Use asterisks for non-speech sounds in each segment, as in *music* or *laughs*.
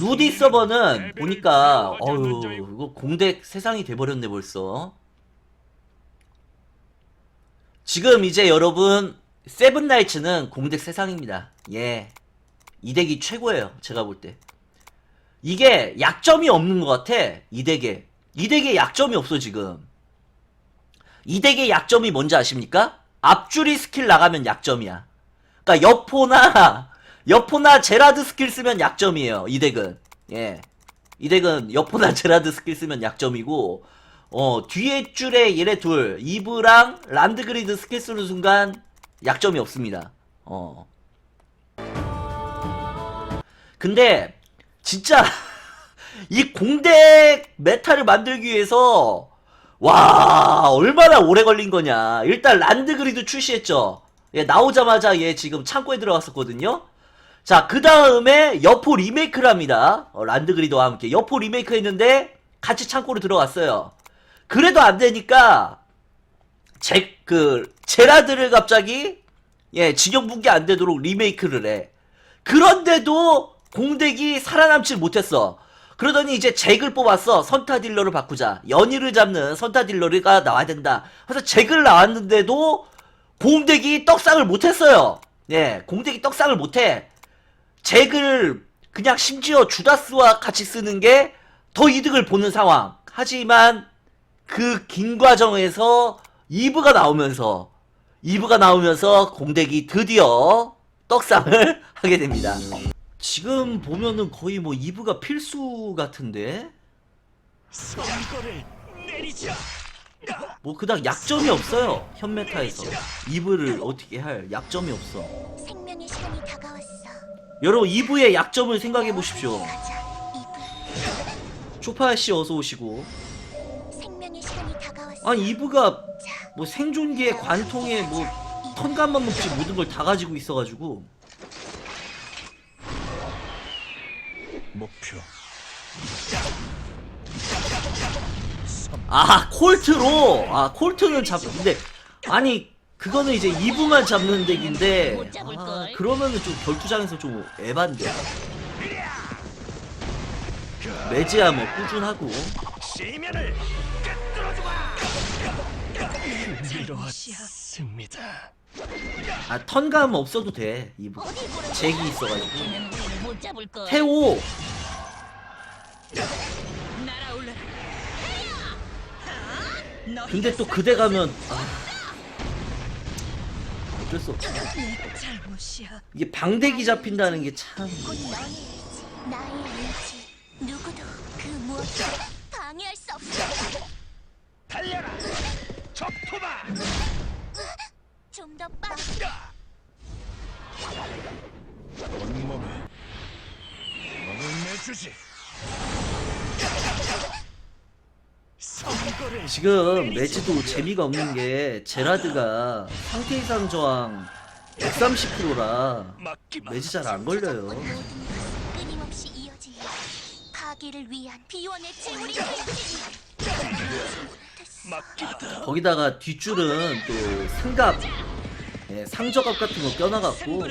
루디 서버는 보니까 어유 이거 공백 세상이 돼버렸네 벌써. 지금 이제 여러분 세븐나이츠는 공백 세상입니다. 예, 이 덱이 최고예요. 제가 볼 때. 이게 약점이 없는 것 같아. 이 덱에 이 덱에 약점이 없어 지금. 이 덱의 약점이 뭔지 아십니까? 앞줄이 스킬 나가면 약점이야. 그러니까 여포나 여포나 제라드 스킬 쓰면 약점이에요. 이 덱은. 예. 이 덱은 여포나 *laughs* 제라드 스킬 쓰면 약점이고 어 뒤에 줄에 얘네 둘 이브랑 란드그리드 스킬 쓰는 순간 약점이 없습니다. 어. 근데 진짜 *laughs* 이 공백 메타를 만들기 위해서 와 얼마나 오래 걸린 거냐 일단 란드그리드 출시했죠 예, 나오자마자 얘 지금 창고에 들어갔었거든요 자 그 다음에 여포 리메이크를 합니다 어, 란드그리드와 함께 여포 리메이크 했는데 같이 창고로 들어갔어요 그래도 안 되니까 제 그 제라드를 갑자기 예 진영 붕괴 안 되도록 리메이크를 해 그런데도 공덱이 살아남질 못했어. 그러더니 이제 잭을 뽑았어. 선타 딜러를 바꾸자. 연희를 잡는 선타 딜러가 나와야 된다. 그래서 잭을 나왔는데도 공덱이 떡상을 못했어요. 예, 공덱이 떡상을 못해. 잭을 그냥 심지어 주다스와 같이 쓰는 게 더 이득을 보는 상황. 하지만 그 긴 과정에서 이브가 나오면서 이브가 나오면서 공덱이 드디어 떡상을 *laughs* 하게 됩니다. 지금 보면은 거의 뭐 이브가 필수 같은데. 뭐 그닥 약점이 없어요 현메타에서 이브를 어떻게 할 약점이 없어 생명의 시간이 다가왔어. 여러분 이브의 약점을 생각해 보십시오 가자, 이브. 초파야 씨 어서 오시고. 아니 이브가 자, 뭐 생존기에 관통에 뭐 턴감만 먹지 모든 걸 다 가지고 있어가지고 목표. 아 콜트로 아 콜트는 잡 근데 아니 그거는 이제 이브만 잡는 덱인데 아, 그러면은 좀 결투장에서 좀 에반데. 매지야 뭐 꾸준하고. 아 턴감 없어도 돼. 이브 잭이 있어가지고. 태오. 근데 또 그대 가면 아 어쩔 수 없어 잘못이야. 이게 방대기 잡힌다는 게 참 곧 너의 의지, 나의 의지. 누구도 그 무엇도 방해할 수 없어. 지금 매지도 재미가 없는 게 제라드가 상태 이상 저항 130%라 맡기마. 매지 잘안 걸려요 끊임없이 이어질 파기를 위한 비원의 재물이. 거기다가 뒷줄은 또 상갑 예, 상저갑 같은 거 껴놔갖고.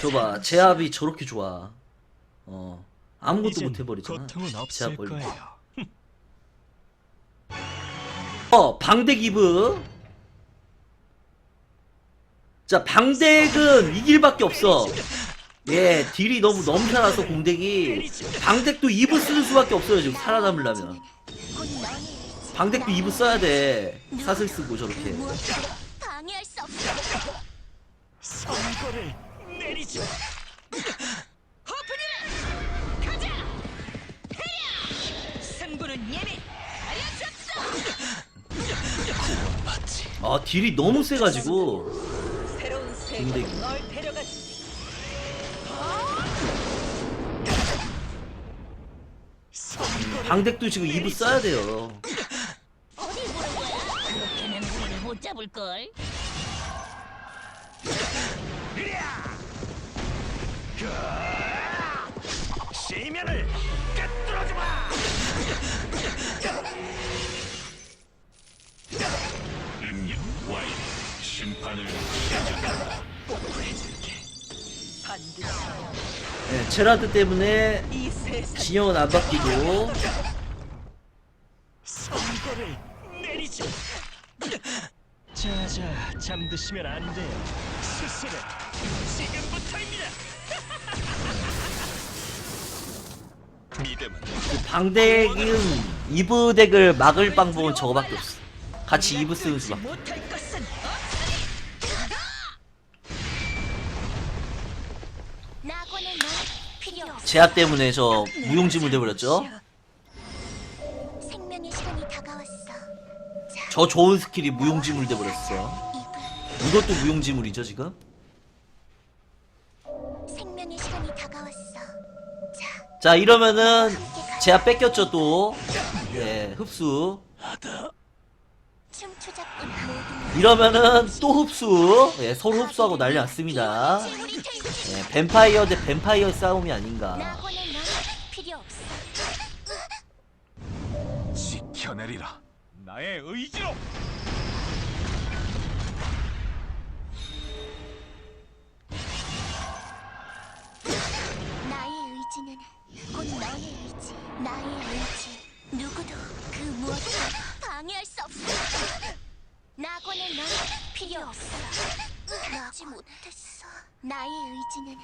저봐 제압이 저렇게 좋아 어 아무것도 못 해버리잖아 고통은 없을 걸리고 거예요. 어 방댁 이브 자 방댁은 이 길밖에 없어 예 딜이 너무 넘쳐나서 공댁이 방댁도 이브 쓰는 수밖에 없어요 지금 살아남으려면. 방댁도 이브 써야 돼 사슬 쓰고 그 저렇게. 선거를. 아 딜이 너무 세가지고 새로운 근데- 세계로 널 데려가지. 선거를 방댁도 지금 이브 써야 돼요 어디 보는 거야? 그렇게는 우리를 못 잡을 걸. 제라드 때문에 진영은 안 바뀌고 선거를 내리죠. 자자 잠드시면 안 돼요. 수술은 지금부터입니다. *laughs* 믿음은 방덱은 이브 덱을 막을 방법은 저거밖에 없어. 같이 이브 쓰는 수밖에. 못할 제압 때문에 저 무용지물 돼버렸죠. 저 좋은 스킬이 무용지물 돼버렸어. 이것도 무용지물이죠 지금? 자 이러면은 제압 뺏겼죠 또. 예 흡수. 이러면은 또 흡수. 예 서로 흡수하고 난리 났습니다. 예 뱀파이어 대 뱀파이어 싸움이 아닌가. 지켜내리라. 나의 의지로. 낙원의 넌 필요 없어. 그러지 못했어. 나의 의지는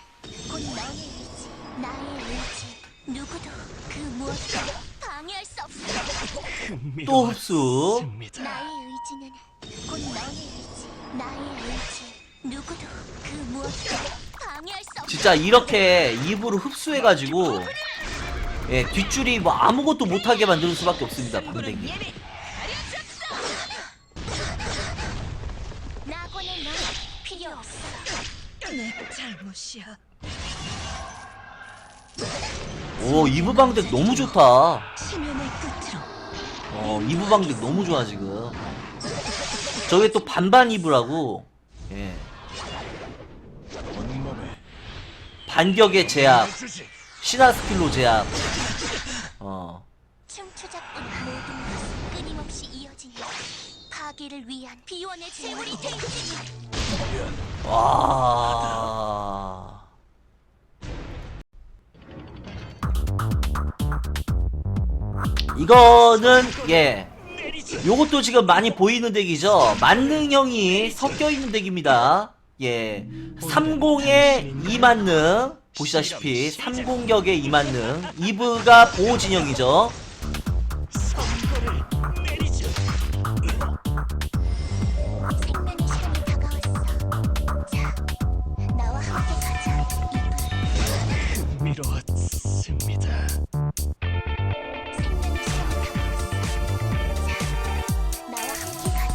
곧 너의 의지. 나의 의지. 누구도 그 무엇도 방해할 수 없어. 또 흡수. 나의 의지는 곧 너의 의지. 나의 의지. 누구도 그 무엇도 방해할 수 없어. 진짜 이렇게 입으로 흡수해가지고 예 뒷줄이 뭐 아무것도 못하게 만드는 수밖에 없습니다 방댕이. 예매 낙원의 넌 필요 없어. 내 잘못이야 오 이브 방덱 너무 좋다. 심연의 끝으로 어 이브 방덱 너무 좋아 지금. 저게 또 반반 이브라고. 예 온몸에 반격의 제압, 주지. 신화 스킬로 제압. 어 춤추자꾼 모든 것은 끊임없이 이어지니 파괴를 위한 비원의 재물이 되지. 와. 이거는 예. 요것도 지금 많이 보이는 덱이죠. 만능형이 섞여 있는 덱입니다. 예. 30에 2만능. 보시다시피 30격에 2만능. 이브가 보호 진영이죠.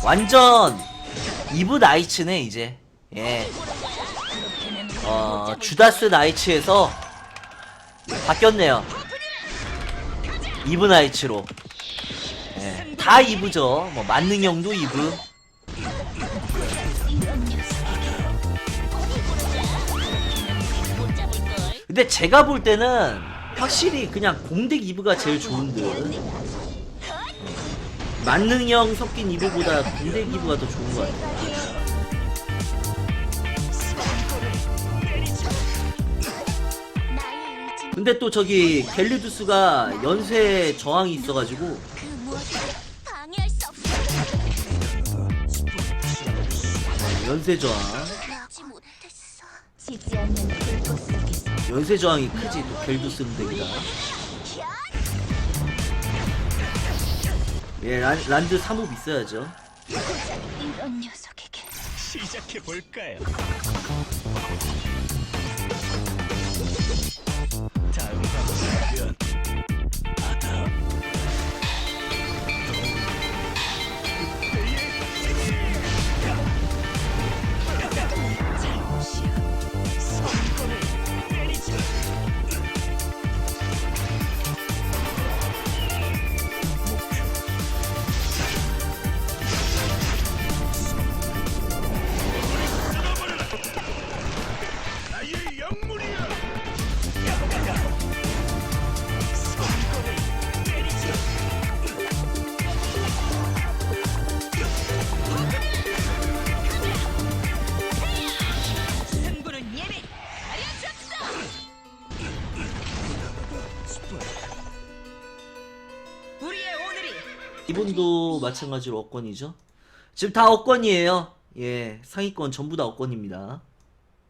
완전 이브 나이츠네 이제. 예. 어, 주다스 나이츠에서 바뀌었네요. 이브 나이츠로. 예, 다 이브죠. 뭐 만능형도 이브. 근데 제가 볼 때는 확실히 그냥 공덱 이브가 제일 좋은 듯. 만능형 섞인 이브보다 공덱 이브가 더 좋은 것 같아요. 근데 또 저기 갤리두스가 연쇄 저항이 있어가지고. 연쇄 저항. 연쇄 저항이 크지 또 갤두스는 덱이다. 예, 란, 란드 3업 있어야죠. 이런 녀석에게 시작해 볼까요? 이분도 마찬가지로 억권이죠. 지금 다 억권이에요. 예, 상위권 전부 다 억권입니다.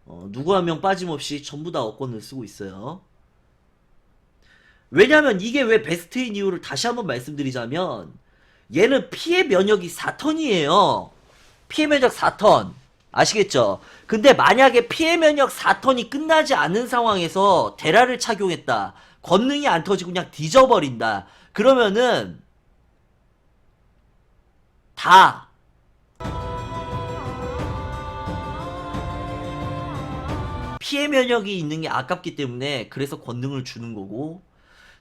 어, 누구 한 명 빠짐없이 전부 다 억권을 쓰고 있어요. 왜냐면 이게 왜 베스트인 이유를 다시 한번 말씀드리자면 얘는 피해 면역이 4턴이에요. 피해 면역 4턴. 아시겠죠? 근데 만약에 피해 면역 4턴이 끝나지 않은 상황에서 데라를 착용했다. 권능이 안 터지고 그냥 뒤져버린다. 그러면은 다 피해 면역이 있는 게 아깝기 때문에 그래서 권능을 주는 거고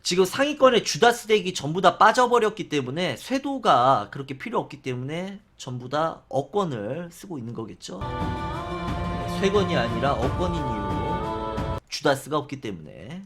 지금 상위권에 주다스 덱이 전부 다 빠져버렸기 때문에 쇄도가 그렇게 필요 없기 때문에 전부 다 억권을 쓰고 있는 거겠죠. 네, 쇄건이 아니라 억권인 이유로 주다스가 없기 때문에